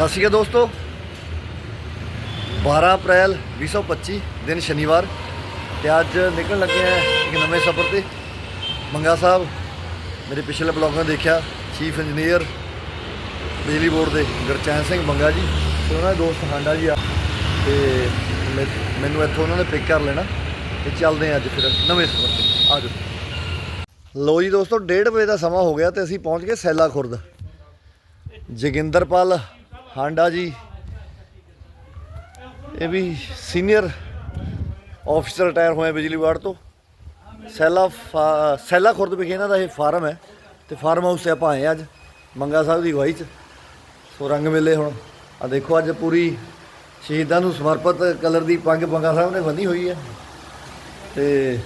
ਸਤਿ ਸ਼੍ਰੀ ਅਕਾਲ ਦੋਸਤੋ। 12 ਅਪ੍ਰੈਲ 2025 ਦਿਨ ਸ਼ਨੀਵਾਰ ਤੇ ਅੱਜ ਨਿਕਲਣ ਲੱਗੇ ਆ ਇੱਕ ਨਵੇਂ ਸਫ਼ਰ ਤੇ। ਮੰਗਾ ਸਾਹਿਬ, ਮੇਰੇ ਪਿਛਲੇ ਬਲੌਗ ਦੇਖਿਆ, ਚੀਫ ਇੰਜੀਨੀਅਰ, ਬਿਜਲੀ ਬੋਰਡ ਦੇ ਗੁਰਚੈਨ ਸਿੰਘ ਮੰਗਾ ਜੀ ਤੇ ਉਹਨਾਂ ਦੇ ਦੋਸਤ ਹਾਂਡਾ ਜੀ ਆ। ਤੇ ਮੈਂ- ਮੈਨੂੰ ਇੱਥੋਂ ਉਹਨਾਂ ਨੇ ਪਿਕ ਕਰ ਲੈਣਾ ਤੇ ਚੱਲਦੇ ਆ ਅੱਜ ਫਿਰ ਨਵੇਂ ਸਫ਼ਰ ਤੇ। ਆ ਜਾਓ। ਲੋ ਜੀ ਦੋਸਤੋ 1:30 ਵਜੇ ਦਾ ਸਮਾਂ ਹੋ ਗਿਆ ਤੇ ਅਸੀਂ ਪਹੁੰਚ ਗਏ ਸੈਲਾ ਖੁਰਦ ਜੋਗਿੰਦਰਪਾਲ ਹਾਂਡਾ ਜੀ। ਇਹ ਵੀ ਸੀਨੀਅਰ ਆਫੀਸਰ ਰਿਟਾਇਰ ਹੋਏ ਬਿਜਲੀ ਵਾਰਡ ਤੋਂ। ਸੈਲਾ ਫਾ- ਸੈਲਾ ਖੁਰਦ ਵਿਖੇ ਇਹਨਾਂ ਦਾ ਇਹ ਫਾਰਮ ਹੈ ਤੇ ਫਾਰਮ ਹਾਊਸ ਤੇ ਆਪਾਂ ਆਏ ਹਾਂ ਅੱਜ ਮੰਗਾ ਸਾਹਿਬ ਦੀ ਅਗਵਾਈ 'ਚ। ਸੋ ਰੰਗ ਮੇਲੇ ਹੁਣ। ਆ ਦੇਖੋ ਅੱਜ ਪੂਰੀ ਸ਼ਹੀਦਾਂ ਨੂੰ ਸਮਰਪਿਤ ਕਲਰ ਦੀ ਪੰਗ ਮੰਗਾ ਸਾਹਿਬ ਨੇ ਬੰਨੀ ਹੋਈ ਹੈ। ਤੇ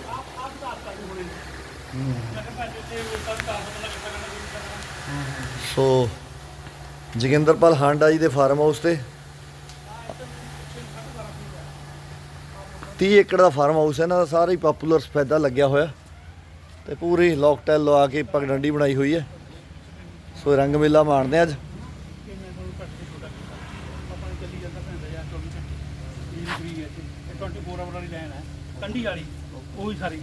ਸੋ ਜੋਗਿੰਦਰਪਾਲ ਹਾਂਡਾ ਜੀ ਦੇ ਫਾਰਮ ਹਾਊਸ ਤੇ। 30 ਏਕੜ ਦਾ ਫਾਰਮ ਹਾਊਸ ਹੈ, ਇਹਨਾਂ ਦਾ ਸਾਰਾ ਹੀ ਪਪੂਲਰ ਸਫੈਦਾ ਲੱਗਿਆ ਹੋਇਆ। ਤੇ ਪੂਰੀ ਲੋਕਟੈਲ ਲਵਾ ਕੇ ਪਗਡੰਡੀ ਬਣਾਈ ਹੋਈ ਹੈ। ਸੋ ਰੰਗ ਮੇਲਾ ਮਾਣਦੇ ਅੱਜ ਕੰਢੀ ਵਾਲੀ ਉਹ ਹੀ ਸਾਰੀ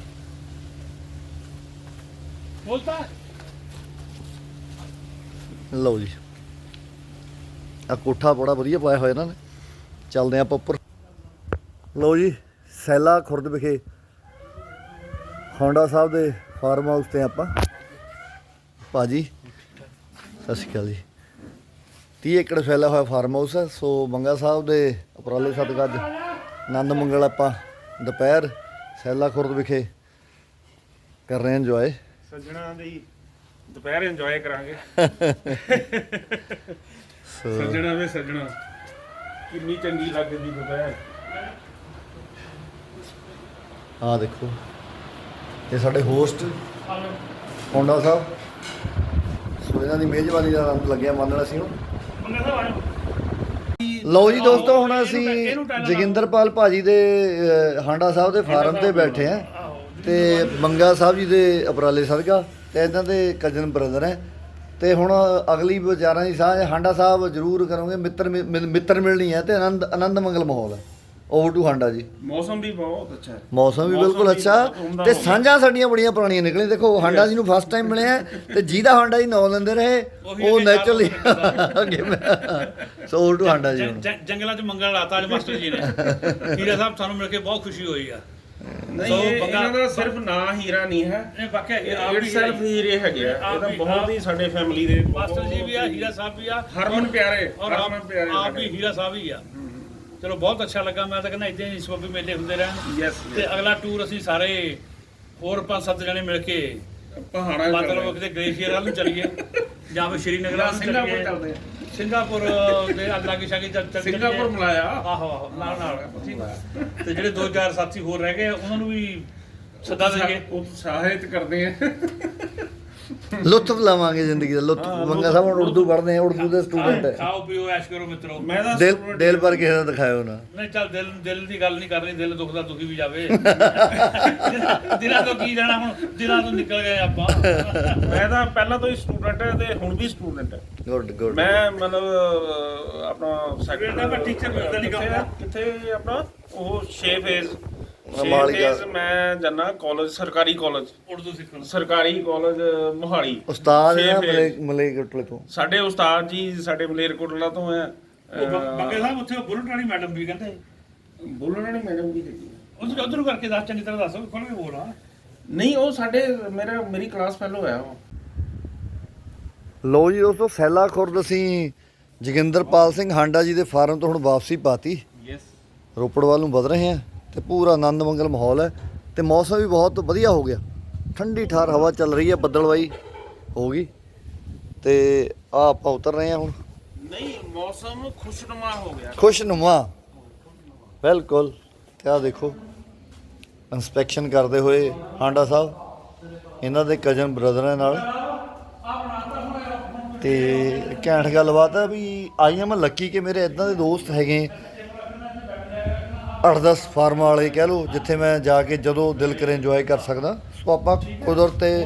ਬੋਲਤਾ ਲਓ ਜੀ। ਆ ਕੋਠਾ ਬੜਾ ਵਧੀਆ ਪਾਇਆ ਹੋਇਆ ਇਹਨਾਂ ਨੇ। ਚੱਲਦੇ ਆਪਾਂ ਉੱਪਰ। ਲਓ ਜੀ ਸੈਲਾ ਖੁਰਦ ਵਿਖੇ ਹੋਂਡਾ ਸਾਹਿਬ ਦੇ ਫਾਰਮ ਹਾਊਸ ਤੇ ਆਪਾਂ। ਭਾਜੀ ਸਤਿ ਸ਼੍ਰੀ ਅਕਾਲ ਜੀ। 30 ਏਕੜ ਫੈਲਿਆ ਹੋਇਆ ਫਾਰਮ ਹਾਊਸ ਹੈ ਸੋ ਮੰਗਾ ਸਾਹਿਬ ਦੇ ਉਪਰਾਲੇ ਸਦਕਾ ਅੱਜ ਆਨੰਦ ਮੰਗਲ ਆਪਾਂ ਦੁਪਹਿਰ ਸੈਲਾ ਖੁਰਦ ਵਿਖੇ ਕਰ ਰਹੇ ਹਾਂ ਇੰਜੋਏ ਸੱਜਣਾ ਦੀ ਦੁਪਹਿਰ ਇੰਜੋਏ ਕਰਾਂਗੇ। ਸੋ ਸੱਜਣਾ ਵੇ ਸੱਜਣਾ। ਕਿੰਨੀ ਚੰਗੀ ਲੱਗਦੀ ਦੁਪਹਿਰ। ਆ ਦੇਖੋ। ਇਹ ਸਾਡੇ ਹੋਸਟ ਹੋਂਡਾ ਸਾਹਿਬ। ਸੋ ਇਹਨਾਂ ਦੀ ਮੇਜ਼ਬਾਨੀ ਦਾ ਆਨੰਦ ਲੱਗਿਆ ਮੰਨਣਾ ਸੀ ਆਜੋ ਲਓ ਜੀ ਦੋਸਤੋ ਹੁਣ ਅਸੀਂ ਜੋਗਿੰਦਰਪਾਲ ਭਾਜੀ ਦੇ ਅਹ, ਹਾਂਡਾ ਸਾਹਿਬ ਦੇ ਫਾਰਮ ਤੇ ਬੈਠੇ ਆ ਤੇ ਮੰਗਾ ਸਾਹਿਬ ਜੀ ਦੇ ਉਪਰਾਲੇ ਸਦਕਾ ਤੇ ਇਹਨਾਂ ਦੇ ਕਜ਼ਨ ਬ੍ਰਦਰ ਹੈ। ਤੇ ਹੁਣ ਅਗਲੀ ਵਿਚਾਰਾਂ ਦੀ ਸਾਂਝ ਹਾਂਡਾ ਸਾਹਿਬ ਜ਼ਰੂਰ ਕਰੋਗੇ। ਮਿੱਤਰ ਮਿੱਤਰ ਮਿਲਣੀ ਹੈ ਤੇ ਆਨੰਦ ਆਨੰਦ ਮੰਗਲ ਮਾਹੌਲ ਹੈ। ਓਵਰ ਟੂ ਹਾਂਡਾ ਜੀ। ਮੌਸਮ ਵੀ ਬਹੁਤ ਅੱਛਾ ਹੈ। ਮੌਸਮ ਵੀ ਬਿਲਕੁਲ ਅੱਛਾ। ਤੇ। ਸਾਂਝਾਂ ਸਾਡੀਆਂ ਬੜੀਆਂ ਪੁਰਾਣੀਆਂ ਨਿਕਲੀਆਂ। ਦੇਖੋ ਹਾਂਡਾ ਜੀ ਨੂੰ ਫਸਟ ਟਾਈਮ ਮਿਲੇ ਆ ਤੇ ਜਿਹਦਾ ਹਾਂਡਾ ਜੀ ਨਾਂ ਲੈਂਦੇ ਰਹੇ ਉਹੀ ਨੈਚੁਰਲੀ ਅੱਗੇ ਸੋ ਓਵਰ ਟੂ ਹਾਂਡਾ ਜੀ ਜੰਗਲਾਂ 'ਚ ਮੰਗਲ ਲਾਤਾ ਅੱਜ ਮਾਸਟਰ ਜੀ ਨੇ। ਹੀਰਾ ਸਾਹਿਬ ਸਾਨੂੰ ਮਿਲ ਕੇ ਬਹੁਤ ਖੁਸ਼ੀ ਹੋਈ ਆ। ਨਹੀਂ ਇਹ- ਇਹਨਾਂ ਦਾ ਸਿਰਫ ਨਾਂ ਹੀਰਾ ਨਹੀਂ ਹੈ। ਇਹ ਵਾਕਿਆ ਇਹ ਆਪ ਇਹ ਵੀ ਸਿਰਫ ਹੀਰੇ ਹੈਗੇ ਆ। ਆਪ ਇਹ ਤਾਂ ਵੀ- ਬਹੁਤ ਹੀ ਸਾਡੇ ਫੈਮਿਲੀ ਦੇ ਮਾਸਟਰ ਜੀ ਵੀ ਆ ਹੀਰਾ ਸਾਹਿਬ ਵੀ ਆ। ਹਰਮਨ ਪਿਆਰੇ ਔਰ ਹਰਮਨ ਪਿਆਰੇ ਆਪ ਵੀ ਹੀਰਾ ਸਾਹਿਬ ਹੀ ਆ। ਚਲੋ ਬਹੁਤ ਅੱਛਾ ਲੱਗਾ। ਮੈਂ ਤਾਂ ਕਹਿੰਦਾ ਇਦਾਂ ਹੀ ਸਬੱਬੀ ਮੇਲੇ ਹੁੰਦੇ ਰਹਿਣ। ਯੈਸ ਤੇ ਅਗਲਾ ਟੂਰ ਅਸੀਂ ਸਾਰੇ ਹੋਰ ਪੰਜ ਸੱਤ ਜਣੇ ਮਿਲ ਕੇ ਪਹਾੜਾਂ ਮਤਲਬ ਕਿਤੇ ਗਲੇਸ਼ੀਅਰ ਵੱਲ ਨੂੰ ਚੱਲੀਏ। ਜਾਂ ਫਿਰ ਸ਼੍ਰੀਨਗਰ ਸਿੰਗਾਪੁਰ ਚੱਲਦੇ ਆ। ਸਿੰਗਾਪੁਰ ਦੇ ਅੱਲਾਗੇ ਸ਼ਾਗੇ ਚੱਲ ਚੱਲ। ਸਿੰਗਾਪੁਰ ਮਲਾਇਆ ਆਹੋ ਆਹੋ ਨਾਲ ਨਾਲ। ਤੇ ਜਿਹੜੇ ਦੋ ਚਾਰ ਸਾਥੀ ਹੋਰ ਰਹਿ ਗਏ ਉਹਨਾਂ ਨੂੰ ਵੀ ਸੱਦਾ ਦੇਗੇ ਉਤਸ਼ਾਹਿਤ ਕਰਦੇ ਆ। ਲੁਤਫ ਲਵਾਂਗੇ ਜ਼ਿੰਦਗੀ ਦਾ ਲੁਤਫ ਮੰਗਾ ਸਾਹਿਬ ਹੁਣ ਉਰਦੂ ਪੜ੍ਹਦੇ ਆ ਉਰਦੂ ਦੇ ਸਟੂਡੈਂਟ ਹੈ ਖਾਓ ਪੀਓ ਐਸ਼ ਕਰੋ ਮਿੱਤਰੋ। ਮੈਂ ਤਾਂ ਦਿਲ student- ਦਿਲ ਪਰ ਕਿਸੇ ਦਾ ਦਿਖਾਇਓ ਨਾ। ਨਹੀਂ ਚੱਲ ਦਿਲ ਦਿਲ ਦੀ ਗੱਲ ਨਹੀਂ ਕਰਨੀ ਦਿਲ ਦੁਖਦਾ ਦੁਖੀ ਵੀ ਜਾਵੇ। ਦਿਨਾਂ ਤੋਂ ਕੀ ਲੈਣਾ ਹੁਣ? ਦਿਨਾਂ ਤੋਂ ਨਿਕਲ ਗਏ ਆਪਾਂ। ਮੈਂ ਤਾਂ ਪਹਿਲਾਂ ਤੋਂ ਹੀ ਸਟੂਡੈਂਟ ਹੈ ਤੇ ਹੁਣ ਵੀ ਸਟੂਡੈਂਟ ਹੈ ਗੁੱਡ ਗੁੱਡ ਮੈਂ ਮਤਲਬ ਅਹ, ਆਪਣਾ ਸੈਕਟਰ ਬੇਟਾ, ਮੈਂ teacher ਮਿਲਦਾ ਨੀ ਕੰਮ ਦਾ। ਕਿੱਥੇ ਆਪਣਾ? ਉਹ 6 ਫੇਜ਼ ਫੇਜ਼ ਮੈਂ ਜਾਣਾ ਕਾਲਜ ਸਰਕਾਰੀ ਕਾਲਜ ਉਰਦੂ ਸਿੱਖਣ। ਸਰਕਾਰੀ ਕਾਲਜ ਮੋਹਾਲੀ। ਉਸਤਾਦ ਹੈ ਛੇ ਫੇਜ਼। ਮਲੇ ਮਲੇਕਟਲੇ ਤੋਂ? ਸਾਡੇ ਉਸਤਾਦ ਜੀ ਸਾਡੇ ਮਲੇਰਕੋਟਲਾ ਤੋਂ ਹੈ। ਬੱਗੇ ਸਾਹਿਬ ਉੱਥੇ ਬੁਲਟ ਵਾਲੀ ਮੈਡਮ ਵੀ ਕਹਿੰਦੇ। ਬੋਲਣ ਵਾਲੀ ਮੈਡਮ ਵੀ ਹੈਗੀ ਆ। ਉਧਰ ਉਧਰ ਕਰਕੇ ਦੱਸ ਚੰਗੀ ਤਰ੍ਹਾਂ ਦੱਸੋ ਖੋਲ ਕੇ ਬੋਲ ਆ? ਨਹੀਂ ਉਹ ਸਾਡੇ ਮੇਰਾ ਮੇਰੀ ਕਲਾਸ ਫੈਲੋ ਹੈ ਉਹ। ਲੋ ਜੀ ਦੋਸਤੋ ਸੈਲਾ ਖੁਰਦ ਅਸੀਂ ਜੋਗਿੰਦਰਪਾਲ ਸਿੰਘ ਹਾਂਡਾ ਜੀ ਦੇ ਫਾਰਮ ਤੋਂ ਹੁਣ ਵਾਪਸੀ ਪਾਤੀ। ਯੈਸ ਰੋਪੜ ਵੱਲ ਨੂੰ ਵਧ ਰਹੇ ਹਾਂ। ਤੇ ਪੂਰਾ ਆਨੰਦ ਮੰਗਲ ਮਾਹੌਲ ਹੈ ਤੇ ਮੌਸਮ ਵੀ ਬਹੁਤ ਵਧੀਆ ਹੋ ਗਿਆ। ਠੰਡੀ ਠਾਰ ਹਵਾ ਚੱਲ ਰਹੀ ਹੈ ਬੱਦਲਵਾਈ ਹੋ ਗਈ ਤੇ ਆ ਆਪਾਂ ਉਤਰ ਰਹੇ ਹਾਂ ਹੁਣ। ਨਹੀਂ ਮੌਸਮ ਖੁਸ਼ਨੁਮਾ ਹੋ ਗਿਆ। ਖੁਸ਼ਨੁਮਾ। ਬਿਲਕੁਲ। ਤੇ ਆ ਦੇਖੋ ਇਨਸਪੈਕਸ਼ਨ ਕਰਦੇ ਹੋਏ ਹਾਂਡਾ ਸਾਹਿਬ ਇਹਨਾਂ ਦੇ ਕਜ਼ਨ ਬ੍ਰਦਰ ਨਾਲ। ਤੇ ਘੈਂਟ ਗੱਲਬਾਤ ਆ ਵੀ ਆਈ ਐਮ ਲੱਕੀ ਕਿ ਮੇਰੇ ਇਦਾਂ ਦੇ ਦੋਸਤ ਹੈਗੇ 8-10 ਫਾਰਮਾਂ ਵਾਲੇ ਕਹਿ ਲਓ, ਜਿੱਥੇ ਮੈਂ ਜਾ ਕੇ ਜਦੋਂ ਦਿਲ ਕਰੇ ਇੰਜੋਏ ਕਰ ਸਕਦਾ, ਸੋ ਆਪਾਂ ਕੁਦਰਤ ਤੇ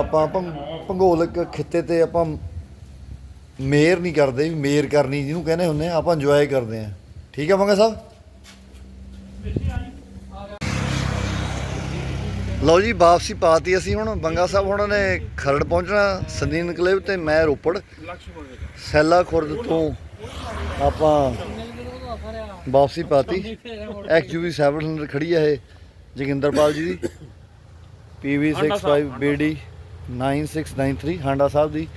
ਆਪਾਂ ਭੰ- ਭੂਗੋਲਿਕ ਖਿੱਤੇ ਤੇ ਆਪਾਂ ਮੇਰ ਨਹੀਂ ਕਰਦੇ ਵੀ ਮੇਰ ਕਰਨੀ ਜਿਹਨੂੰ ਕਹਿੰਦੇ ਹੁੰਦੇ ਆ, ਆਪਾਂ ਇੰਜੋਏ ਕਰਦੇ ਆ। ਠੀਕ ਆ ਮੰਗਾ ਸਾਹਿਬ? ਲਓ ਜੀ, ਵਾਪਸੀ ਪਾਤੀ ਅਸੀਂ ਹੁਣ ਬੰਗਾ ਸਾਹਿਬ ਉਹਨਾਂ ਨੇ ਖਰੜ ਪਹੁੰਚਣਾ ਸੰਦੀਪ ਕਲੇਵ ਤੇ ਮੈਂ ਰੋਪੜ। ਸੈਲਾ ਖੁਰਦ ਤੋਂ ਆਪਾਂ ਵਾਪਸੀ ਪਾਤੀ। ਐਕਸਯੂਵੀ 700 ਖੜੀ ਹੈ ਇਹ ਜੋਗਿੰਦਰਪਾਲ ਜੀ ਦੀ। PV65 BD 9693 ਹਾਂਡਾ ਸਾਹਿਬ। ਦੀ।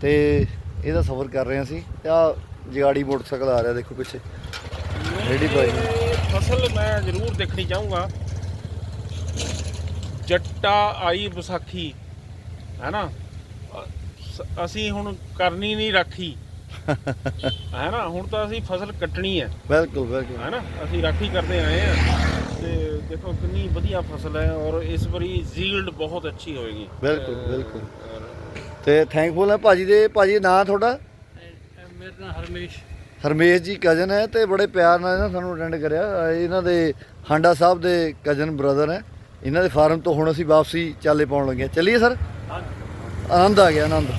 ਤੇ ਇਹਦਾ ਸਫ਼ਰ ਕਰ ਰਹੇ ਅਸੀਂ। ਤੇ ਆ ਜਗਾੜੀ ਮੋਟਰਸਾਈਕਲ ਆ ਰਿਹਾ ਦੇਖੋ ਪਿੱਛੇ। ਰੈਡੀ ਭਾਈ ਫਸਲ ਮੈਂ ਜ਼ਰੂਰ ਦੇਖਣੀ ਚਾਹੂੰਗਾ। ਜੱਟਾ ਆਈ ਵਿਸਾਖੀ ਹੈ ਨਾ? ਸ- ਅਸੀਂ ਹੁਣ ਕਰਨੀ ਨਹੀਂ ਰਾਖੀ। ਹੈ ਨਾ ਹੁਣ ਤਾਂ ਅਸੀਂ ਫਸਲ ਕੱਟਣੀ ਹੈ। ਬਿਲਕੁਲ ਬਿਲਕੁਲ। ਹੈ ਨਾ ਅਸੀਂ ਰਾਖੀ ਕਰਦੇ ਆਏ ਆ ਤੇ ਦੇਖੋ ਕਿੰਨੀ ਵਧੀਆ ਫਸਲ ਹੈ ਔਰ ਇਸ ਵਾਰੀ ਜ਼ੀਲਡ ਬਹੁਤ ਅੱਛੀ ਹੋਏਗੀ। ਬਿਲਕੁਲ, ਬਿਲਕੁਲ। ਤੇ ਥੈਂਕਫੁਲ ਹੈ ਭਾਜੀ ਦੇ ਭਾਜੀ ਨਾਂ ਤੁਹਾਡਾ? ਮੇਰੇ ਨਾਲ ਹਰਮੇਸ਼। ਹਰਮੇਸ਼ ਜੀ ਕਜ਼ਨ ਹੈ ਤੇ ਬੜੇ ਪਿਆਰ ਨਾਲ ਇਹਨਾਂ ਸਾਨੂੰ ਅਟੈਂਡ ਕਰਿਆ। ਇਹਨਾਂ ਦੇ ਹਾਂਡਾ ਸਾਹਿਬ ਦੇ ਕਜ਼ਨ ਬ੍ਰਦਰ ਹੈ। ਇਹਨਾਂ ਦੇ ਫਾਰਮ ਤੋਂ ਹੁਣ ਅਸੀਂ ਵਾਪਸੀ ਚਾਲੇ ਪਾਉਣ ਲੱਗੇ। ਚੱਲੀਏ ਸਰ? ਆਨੰਦ ਆ ਗਿਆ ਆਨੰਦ।